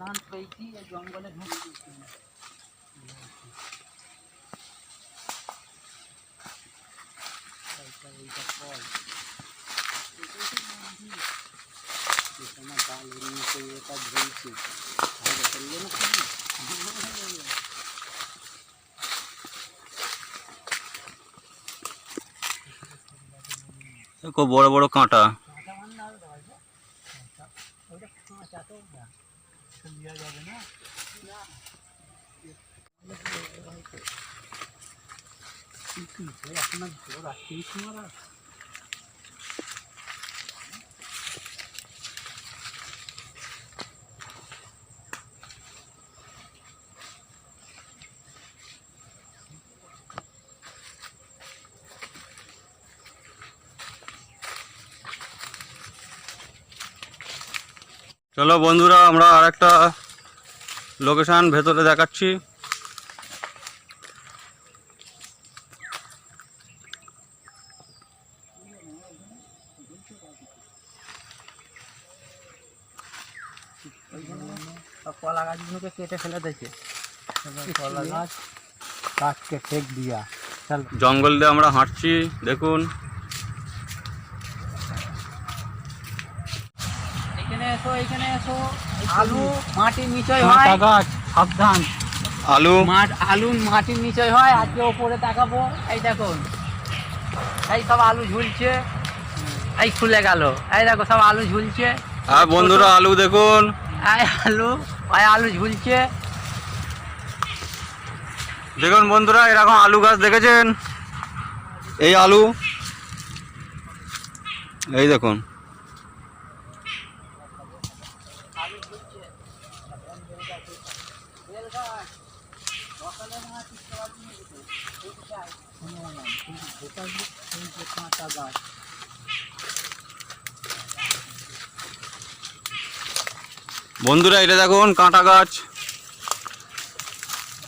সন্ধান পেয়েছি এই জঙ্গলে ঢুকছি তারপর এইটা ফল এটাই তো মন্দির যেখানে বালির নিচে এটা ঝুলছে ভালো করলে না তুমি খুব বড় বড় কাঁটা কাঁটা মান না দেওয়া যায় ওইটা কাঁচা তো না দেওয়া যাবে না। আপনার জোর আসছে তোমার চলো বন্ধুরা আমরা আর একটা লোকেশন ভেতরে দেখাচ্ছি। কলা গাছগুলোকে কেটে ফেলে দিয়েছে কলা গাছ গাছকে ঠেক দিয়া। জঙ্গল দিয়ে আমরা হাঁটছি দেখুন এখানে এসো এখানে এসো আলু। মাটির নিচয় হয়। সাবধান। আলু। মাঠ আলু মাটির নিচয় হয় আজকে ওপরে তাকাবো এই দেখুন এই সব আলু ঝুলছে। এই খুলে গেল। এই দেখো সব আলু ঝুলছে। আর বন্ধুরা আলু দেখুন। এই আলু ওই আলু ঝুলছে। দেখুন বন্ধুরা এরকম আলু গাছ দেখেছেন? এই আলু। এই দেখুন। বন্ধুরা এটা দেখুন কাঁটা গাছ।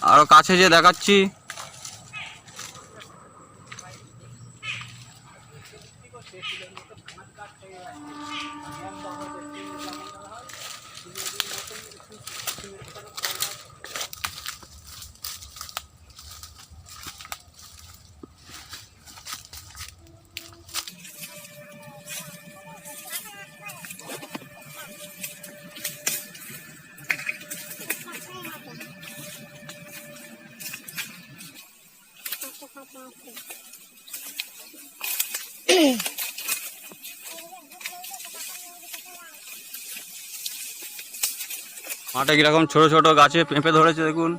আরও কাছে যে দেখাচ্ছি। মাঠে কীরকম ছোট ছোট গাছে পেঁপে ধরেছে দেখুন।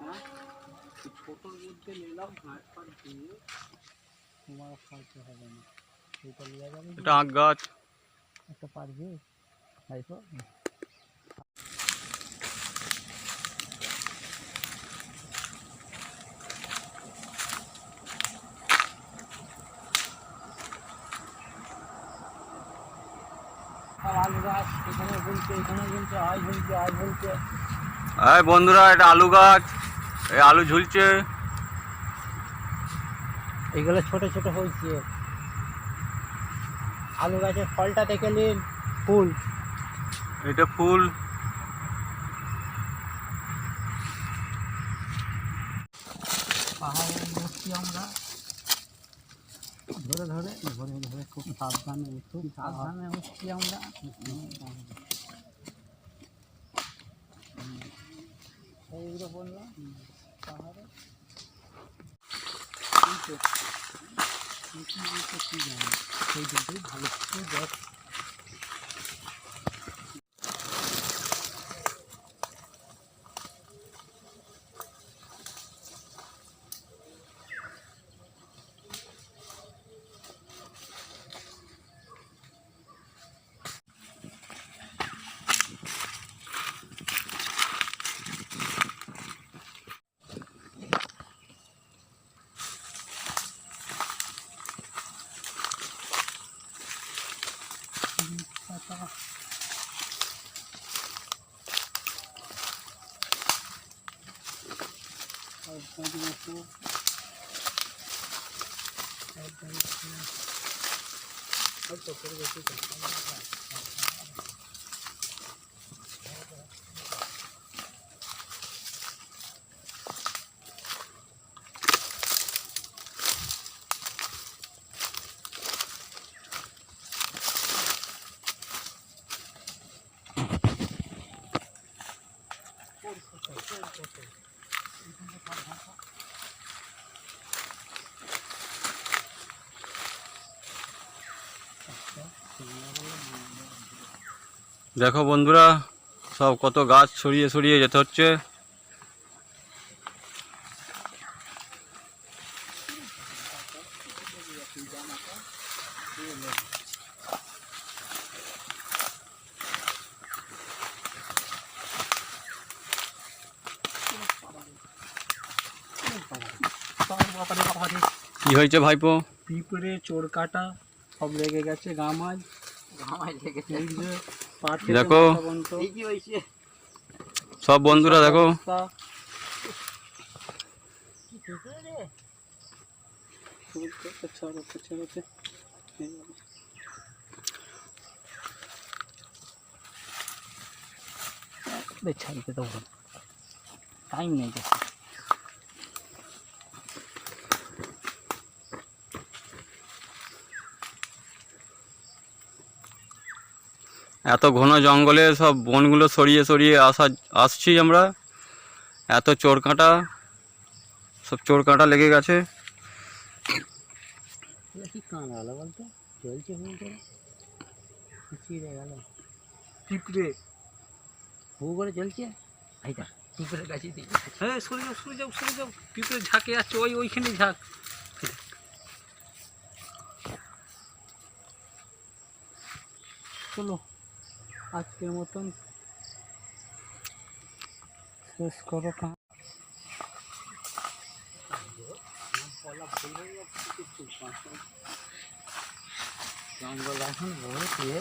হ্যাঁ মধ্যে নিলাম হাঁট ফাট দিয়ে। তোমার খরচা হবে না। এটা আখ গাছ। একটা পারবে ঝুলছে এই বন্ধুরা এটা আলু গাছ। এই আলু ঝুলছে। এগুলো ছোট ছোট হয়েছে। আলু গাছের ফলটা দেখে নিন ফুল এটা ফুল পাহাড়ে উঠছি আমরা ধরে ধরে ধরে ধরে খুব সাবধানে খুব সাবধানে উঠছি আমরা এইগুলো বললাম পাহাড়ে কিন্তু কিন্তু কিন্তু কি জানি সেই জন্যই ভালো কিছু দেখ সাবধানে এসো। সাবধানে এসো। দেখো বন্ধুরা সব কত গাছ ছড়িয়ে ছড়িয়ে যেতে হচ্ছে। কি হয়েছে ভাইপো? পিঁপড়ে চোর কাটা সব লেগে গেছে গামাজ দেখো। সব বন্ধুরা দেখো। ছড়াতে দেবো টাইম নেই তো এত ঘন জঙ্গলে সব বনগুলো সরিয়ে সরিয়ে আসা আসছি আমরা। এত চোর কাঁটা সব চোর কাঁটা লেগে গেছে। হ্যাঁ ঝাঁকে যাচ্ছে ওই ওইখানে ঝাঁক। চলো। আজকের মতন শেষ করো কাজ জঙ্গল এখন বহুত ইয়ে।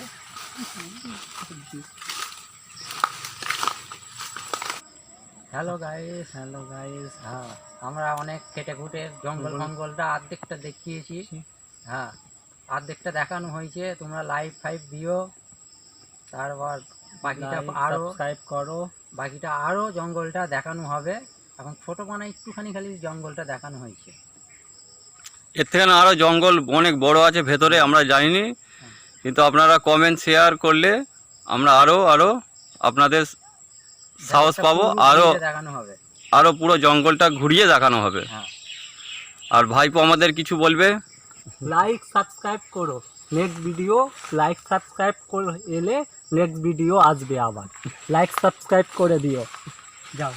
হ্যালো গাইস হ্যালো গাইস হ্যাঁ। আমরা অনেক কেটে কুটে জঙ্গল ফঙ্গলটা অর্ধেকটা দেখিয়েছি। হ্যাঁ অর্ধেকটা দেখানো হয়েছে। তোমরা লাইভ ফাইভ দিও। তারপর বাকিটা আরও সাবস্ক্রাইব করো। বাকিটা আরও জঙ্গলটা দেখানো হবে। এখন ছোট মানে একটুখানি খালি জঙ্গলটা দেখানো হয়েছে। এর থেকে আরও জঙ্গল অনেক বড় আছে ভেতরে আমরা জানিনি। কিন্তু আপনারা কমেন্ট শেয়ার করলে আমরা আরও আরও আপনাদের সাহস পাবো আরও দেখানো হবে। আরও পুরো জঙ্গলটা ঘুরিয়ে দেখানো হবে। হ্যাঁ। আর ভাইপো আমাদের কিছু বলবে? লাইক সাবস্ক্রাইব করো। নেক্সট ভিডিও লাইক সাবস্ক্রাইব করে এলে নেক্সট ভিডিও আসবে আবার লাইক সাবস্ক্রাইব করে দিও যাও